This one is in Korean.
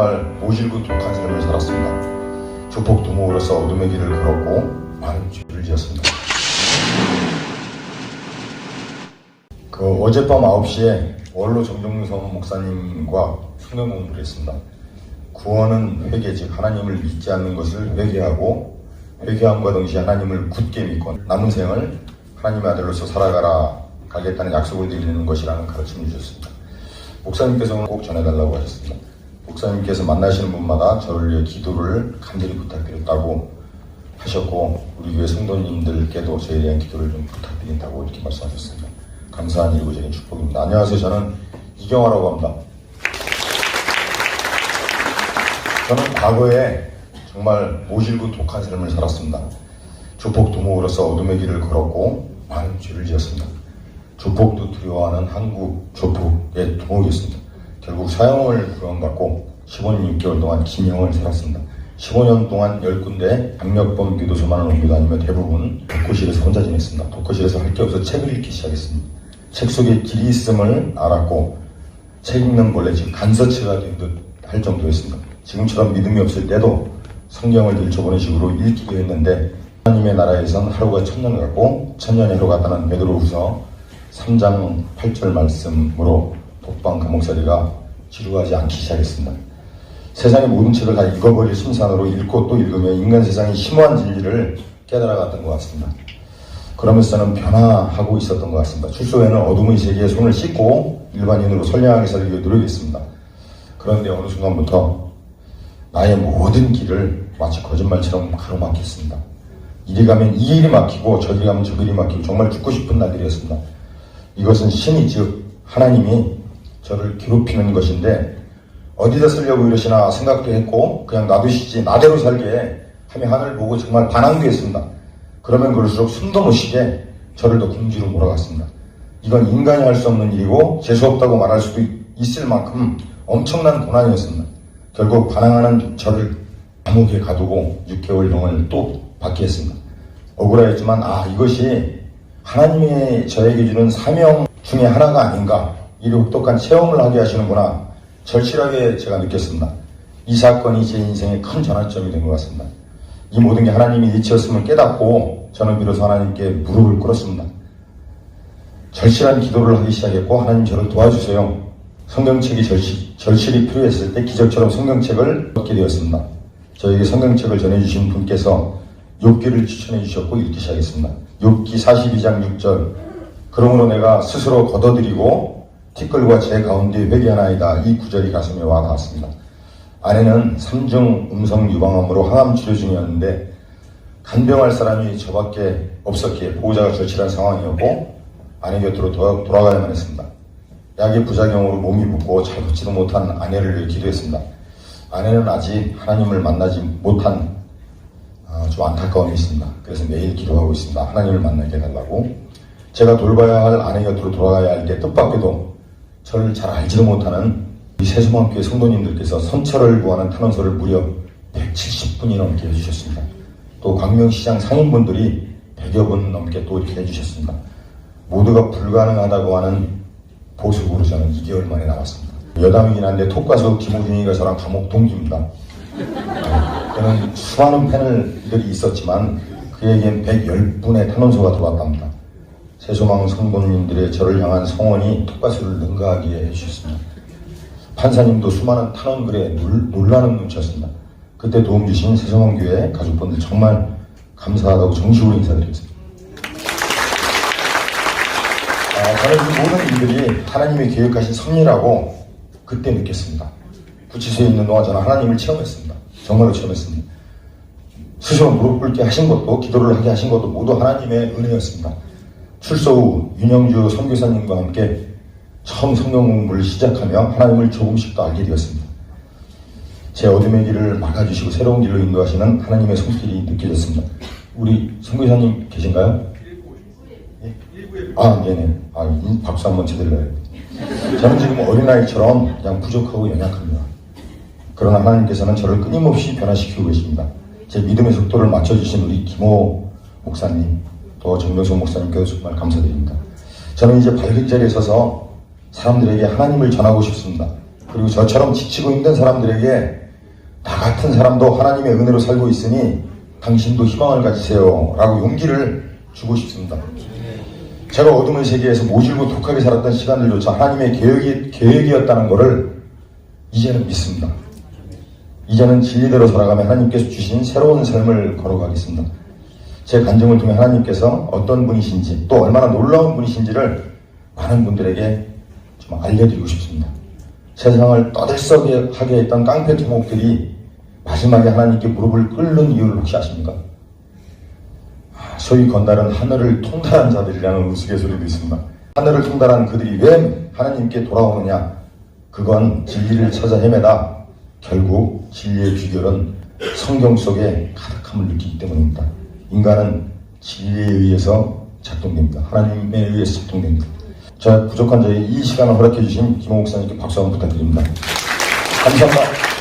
정말 모질고 독한 삶을 살았습니다. 조폭 두목으로서 어둠의 길을 걸었고 많은 죄를 지었습니다. 그 어젯밤 9시에 원로 정정성 목사님과 성경 공부를 했습니다. 구원은 회개, 즉 하나님을 믿지 않는 것을 회개하고 회개함과 동시에 하나님을 굳게 믿고 남은 생을 하나님의 아들로서 살아가라 가겠다는 약속을 드리는 것이라는 가르침을 주셨습니다. 목사님께서는 꼭 전해달라고 하셨습니다. 목사님께서 만나시는 분마다 저를 위해 기도를 간절히 부탁드렸다고 하셨고 우리 교회 성도님들께도 저에 대한 기도를 좀 부탁드린다고 이렇게 말씀하셨습니다. 감사한 일구적인 축복입니다. 안녕하세요. 저는 이경화라고 합니다. 저는 과거에 정말 모질고 독한 삶을 살았습니다. 조폭 두목으로서 어둠의 길을 걸었고 많은 죄를 지었습니다. 조폭도 두려워하는 한국 조폭의 두목이었습니다. 결국 사형을 구형받고 15년 6개월 동안 긴형을 살았습니다. 15년 동안 10군데 강력범 교도소만을 옮겨 다니며 대부분 독거실에서 혼자 지냈습니다. 독거실에서 할 게 없어 책을 읽기 시작했습니다. 책 속에 길이 있음을 알았고 책 읽는 본래 지금 간서체가 된 듯 할 정도였습니다. 지금처럼 믿음이 없을 때도 성경을 들춰보는 식으로 읽기도 했는데 하나님의 나라에선 하루가 천년 같고 천년이 하루 같다는 베드로후서 3장 8절 말씀으로 독방 감옥살이가 지루하지 않기 시작했습니다. 세상의 모든 책을 다 읽어버릴 심산으로 읽고 또 읽으며 인간 세상의 심오한 진리를 깨달아갔던 것 같습니다. 그러면서 저는 변화하고 있었던 것 같습니다. 출소에는 어둠의 세계에 손을 씻고 일반인으로 선량하게 살기 위해 노력했습니다. 그런데 어느 순간부터 나의 모든 길을 마치 거짓말처럼 가로막혔습니다. 이리 가면 이 일이 막히고 저리 가면 저 길이 막히고 정말 죽고 싶은 날들이었습니다. 이것은 신이 즉 하나님이 저를 괴롭히는 것인데 어디다 쓰려고 이러시나 생각도 했고 그냥 놔두시지 나대로 살게 하며 하늘 보고 정말 반항도 했습니다. 그러면 그럴수록 숨도 못 쉬게 저를 더 궁지로 몰아갔습니다. 이건 인간이 할 수 없는 일이고 재수없다고 말할 수도 있을 만큼 엄청난 고난이었습니다. 결국 반항하는 저를 감옥에 가두고 6개월령을 또 받게 했습니다. 억울하였지만 아 이것이 하나님이 저에게 주는 사명 중에 하나가 아닌가 이리 혹독한 체험을 하게 하시는구나 절실하게 제가 느꼈습니다. 이 사건이 제 인생의 큰 전환점이 된 것 같습니다. 이 모든 게 하나님이 이치였음을 깨닫고 저는 비로소 하나님께 무릎을 꿇었습니다. 절실한 기도를 하기 시작했고 하나님 저를 도와주세요. 성경책이 절실, 절실히 필요했을 때 기적처럼 성경책을 얻게 되었습니다. 저에게 성경책을 전해주신 분께서 욥기를 추천해 주셨고 읽기 시작했습니다. 욥기 42장 6절 그러므로 내가 스스로 걷어들이고 티끌과 제 가운데 회개하나이다. 이 구절이 가슴에 와 닿았습니다. 아내는 삼중 음성 유방암으로 항암 치료 중이었는데 간병할 사람이 저밖에 없었기에 보호자가 절실한 상황이었고 아내 곁으로 돌아, 돌아가야만 했습니다. 약의 부작용으로 몸이 붓고 잘 걷지도 못한 아내를 위해 기도했습니다. 아내는 아직 하나님을 만나지 못한 아, 좀 안타까움이 있습니다. 그래서 매일 기도하고 있습니다. 하나님을 만나게 해달라고. 제가 돌봐야 할 아내 곁으로 돌아가야 할 때 뜻밖에도 저를 잘 알지도 못하는 이 세수만교회 성도님들께서 선처를 구하는 탄원서를 무려 170분이 넘게 해주셨습니다. 또 광명시장 상인분들이 100여 분 넘게 또 이렇게 해주셨습니다. 모두가 불가능하다고 하는 보석으로 저는 2개월 만에 나왔습니다. 여담이긴 한데 톡가수 김호준이가 저랑 감옥 동기입니다. 저는 수많은 패널들이 있었지만 그에겐 110분의 탄원서가 들어왔답니다. 세소망 성도님들의 저를 향한 성원이 톡가수를 능가하게 해주셨습니다. 판사님도 수많은 탄원글에 놀, 놀라는 눈치였습니다. 그때 도움 주신 세소망교회 가족분들 정말 감사하다고 정식으로 인사드리겠습니다. 아, 저는 이 모든 일들이 하나님이 계획하신 섭리라고 그때 느꼈습니다. 구치소에 있는 동안 저는 하나님을 체험했습니다. 정말로 체험했습니다. 스스로 무릎 꿇게 하신 것도 기도를 하게 하신 것도 모두 하나님의 은혜였습니다. 출소 후 윤영주 선교사님과 함께 처음 성경 공부를 시작하며 하나님을 조금씩 더 알게 되었습니다. 제 어둠의 길을 막아주시고 새로운 길로 인도하시는 하나님의 손길이 느껴졌습니다. 우리 선교사님 계신가요? 예? 아, 네네. 아, 인- 박수 한번 해요. 저는 지금 어린아이처럼 그냥 부족하고 연약합니다. 그러나 하나님께서는 저를 끊임없이 변화시키고 계십니다. 제 믿음의 속도를 맞춰주신 우리 김호 목사님, 또 정명석 목사님께도 정말 감사드립니다. 저는 이제 밝은 자리에 서서 사람들에게 하나님을 전하고 싶습니다. 그리고 저처럼 지치고 힘든 사람들에게 나 같은 사람도 하나님의 은혜로 살고 있으니 당신도 희망을 가지세요. 라고 용기를 주고 싶습니다. 제가 어둠의 세계에서 모질고 독하게 살았던 시간들조차 하나님의 계획이, 계획이었다는 것을 이제는 믿습니다. 이제는 진리대로 살아가며 하나님께서 주신 새로운 삶을 걸어가겠습니다. 제 간증을 통해 하나님께서 어떤 분이신지 또 얼마나 놀라운 분이신지를 많은 분들에게 좀 알려드리고 싶습니다. 세상을 떠들썩하게 했던 깡패 두목들이 마지막에 하나님께 무릎을 꿇는 이유를 혹시 아십니까? 아, 소위 건달은 하늘을 통달한 자들이라는 우스갯소리도 있습니다. 하늘을 통달한 그들이 왜 하나님께 돌아오느냐? 그건 진리를 찾아 헤매다 결국 진리의 비결은 성경 속에 가득함을 느끼기 때문입니다. 인간은 진리에 의해서 작동됩니다. 하나님에 의해서 작동됩니다. 저 부족한 저희 이 시간을 허락해 주신 김호 목사님께 박수 한번 부탁드립니다. 감사합니다.